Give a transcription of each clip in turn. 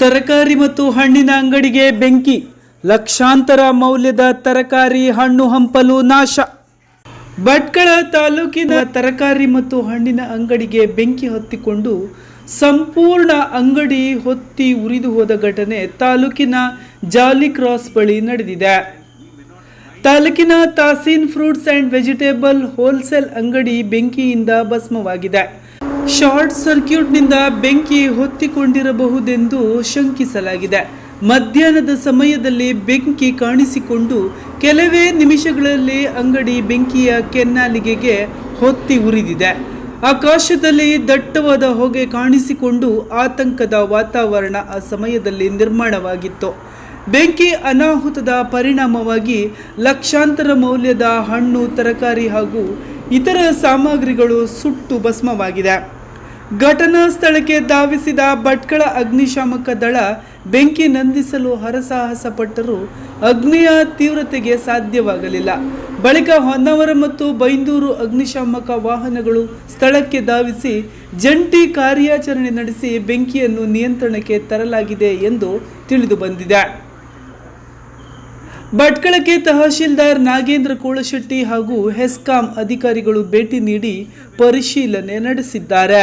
ತರಕಾರಿ ಮತ್ತು ಹಣ್ಣಿನ ಅಂಗಡಿಗೆ ಬೆಂಕಿ. ಲಕ್ಷಾಂತರ ಮೌಲ್ಯದ ತರಕಾರಿ ಹಣ್ಣು ಹಂಪಲು ನಾಶ. ಭಟ್ಕಳ ತಾಲೂಕಿನ ತರಕಾರಿ ಮತ್ತು ಹಣ್ಣಿನ ಅಂಗಡಿಗೆ ಬೆಂಕಿ ಹೊತ್ತಿಕೊಂಡು ಸಂಪೂರ್ಣ ಅಂಗಡಿ ಹೊತ್ತಿ ಉರಿದು ಹೋದ ಘಟನೆ ತಾಲೂಕಿನ ಜಾಲಿ ಕ್ರಾಸ್ ಬಳಿ ನಡೆದಿದೆ. ತಾಲೂಕಿನ Taseen fruits and vegetable wholesale ಅಂಗಡಿ ಬೆಂಕಿಯಿಂದ ಭಸ್ಮವಾಗಿದೆ. ಶಾರ್ಟ್ ಸರ್ಕ್ಯೂಟ್ನಿಂದ ಬೆಂಕಿ ಹೊತ್ತಿಕೊಂಡಿರಬಹುದೆಂದು ಶಂಕಿಸಲಾಗಿದೆ. ಮಧ್ಯಾಹ್ನದ ಸಮಯದಲ್ಲಿ ಬೆಂಕಿ ಕಾಣಿಸಿಕೊಂಡು ಕೆಲವೇ ನಿಮಿಷಗಳಲ್ಲಿ ಅಂಗಡಿ ಬೆಂಕಿಯ ಕೆನ್ನಾಲಿಗೆಗೆ ಹೊತ್ತಿ ಉರಿದಿದೆ. ಆಕಾಶದಲ್ಲಿ ದಟ್ಟವಾದ ಹೊಗೆ ಕಾಣಿಸಿಕೊಂಡು ಆತಂಕದ ವಾತಾವರಣ ಆ ಸಮಯದಲ್ಲಿ ನಿರ್ಮಾಣವಾಗಿತ್ತು. ಬೆಂಕಿ ಅನಾಹುತದ ಪರಿಣಾಮವಾಗಿ ಲಕ್ಷಾಂತರ ಮೌಲ್ಯದ ಹಣ್ಣು, ತರಕಾರಿ ಹಾಗೂ ಇತರ ಸಾಮಗ್ರಿಗಳು ಸುಟ್ಟು ಭಸ್ಮವಾಗಿದೆ. ಘಟನಾ ಸ್ಥಳಕ್ಕೆ ಧಾವಿಸಿದ ಭಟ್ಕಳ ಅಗ್ನಿಶಾಮಕ ದಳ ಬೆಂಕಿ ನಂದಿಸಲು ಹರಸಾಹಸ ಪಟ್ಟರೂ ಅಗ್ನಿಯ ತೀವ್ರತೆಗೆ ಸಾಧ್ಯವಾಗಲಿಲ್ಲ. ಬಳಿಕ ಹೊನ್ನಾವರ ಮತ್ತು ಬೈಂದೂರು ಅಗ್ನಿಶಾಮಕ ವಾಹನಗಳು ಸ್ಥಳಕ್ಕೆ ಧಾವಿಸಿ ಜಂಟಿ ಕಾರ್ಯಾಚರಣೆ ನಡೆಸಿ ಬೆಂಕಿಯನ್ನು ನಿಯಂತ್ರಣಕ್ಕೆ ತರಲಾಗಿದೆ ಎಂದು ತಿಳಿದು ಬಂದಿದೆ. ಭಟ್ಕಳಕ್ಕೆ ತಹಶೀಲ್ದಾರ್ ನಾಗೇಂದ್ರ ಕೋಳಶೆಟ್ಟಿ ಹಾಗೂ ಹೆಸ್ಕಾಂ ಅಧಿಕಾರಿಗಳು ಭೇಟಿ ನೀಡಿ ಪರಿಶೀಲನೆ ನಡೆಸಿದ್ದಾರೆ.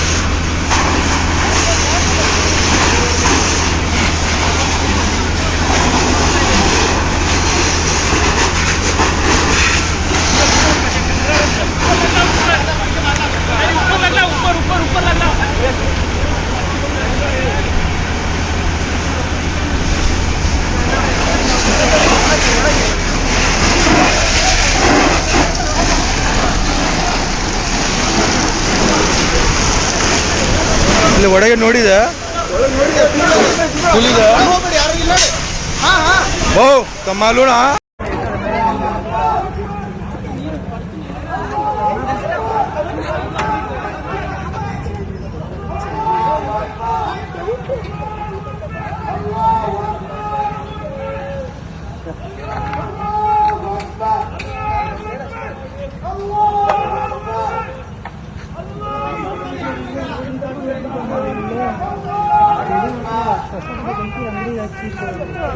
ಇಲ್ಲಿ ಒಳಗೆ ನೋಡಿದೆ. ಹಾ ಹಾ. ಓ ಕಮಾಲುಣ. olha aqui, velho.